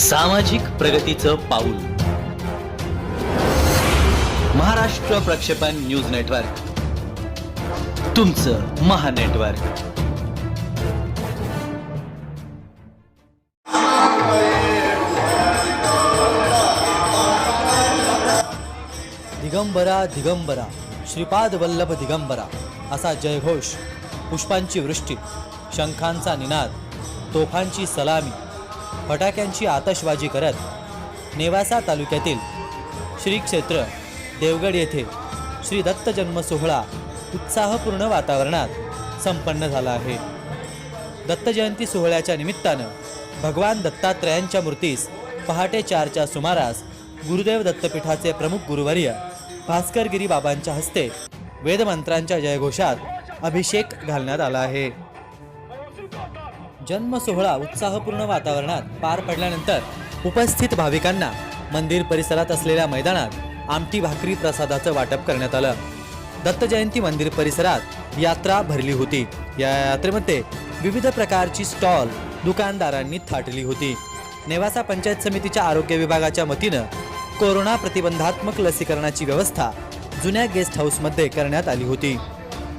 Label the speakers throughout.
Speaker 1: सामाजिक प्रगतीचं पाऊल. महाराष्ट्र प्रक्षेपण न्यूज नेटवर्क. तुमचं महानेटवर्क
Speaker 2: दिगंबरा दिगंबरा श्रीपाद वल्लभ दिगंबरा असा जयघोष पुष्पांची वृष्टी शंखांचा निनाद तोफांची सलामी फटाक्यांची आतषबाजी करत नेवासा तालुक्यातील श्री क्षेत्र देवगड येथे श्री दत्त जन्म सोहळा उत्साहपूर्ण वातावरणात संपन्न झाला आहे. दत्तजयंती सोहळ्याच्या निमित्तानं भगवान दत्तात्रयांच्या मूर्तीस पहाटे चारच्या सुमारास गुरुदेव दत्तपीठाचे प्रमुख गुरुवर्य भास्करगिरी बाबांच्या हस्ते वेदमंत्रांच्या जयघोषात अभिषेक घालण्यात आला आहे. जन्म सोहळा उत्साहपूर्ण वातावरणात पार पडल्यानंतर उपस्थित भाविकांना मंदिर परिसरात असलेल्या मैदानात आमटी भाकरी प्रसादाचं वाटप करण्यात आलं. दत्त जयंती मंदिर परिसरात यात्रा भरली होती. या यात्रेमध्ये विविध प्रकारची स्टॉल दुकानदारांनी थाटली होती. नेवासा पंचायत समितीच्या आरोग्य विभागाच्या वतीनं कोरोना प्रतिबंधात्मक लसीकरणाची व्यवस्था जुन्या गेस्ट हाऊसमध्ये करण्यात आली होती.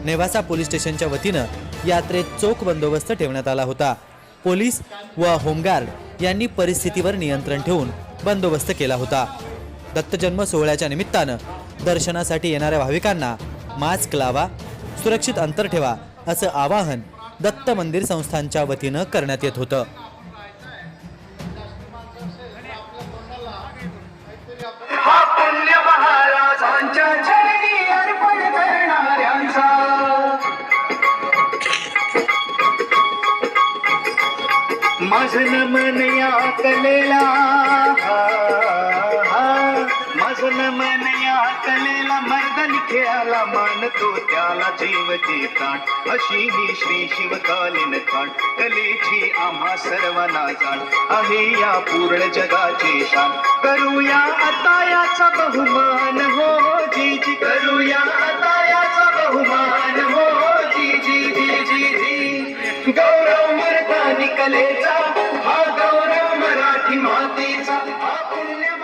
Speaker 2: नेवासा पोलीस स्टेशनच्या वतीनं यात्रेत चोख बंदोबस्त ठेवण्यात आला होता. पोलीस व होमगार्ड यांनी परिस्थितीवर नियंत्रण ठेवून बंदोबस्त केला होता. दत्तजन्म सोहळ्याच्या निमित्तानं दर्शनासाठी येणाऱ्या भाविकांना मास्क लावा सुरक्षित अंतर ठेवा असं आवाहन दत्त मंदिर संस्थांच्या वतीनं करण्यात येत होतं.
Speaker 3: माझं मन यातलेला माझं कलेला मर्दन खेळाला मानतो त्याला जीव देतात अशी ही श्री शिवकालीन खाण कलेची आम्हा सर्वांना जाण. आहे या पूर्ण जगाची शान. करूया आता याचा बहुमान हो जी जी करूया आता याचा बहुमान हो जी जी जी जी जी गौरव मर्दानी कलेचा महिमा ते सत्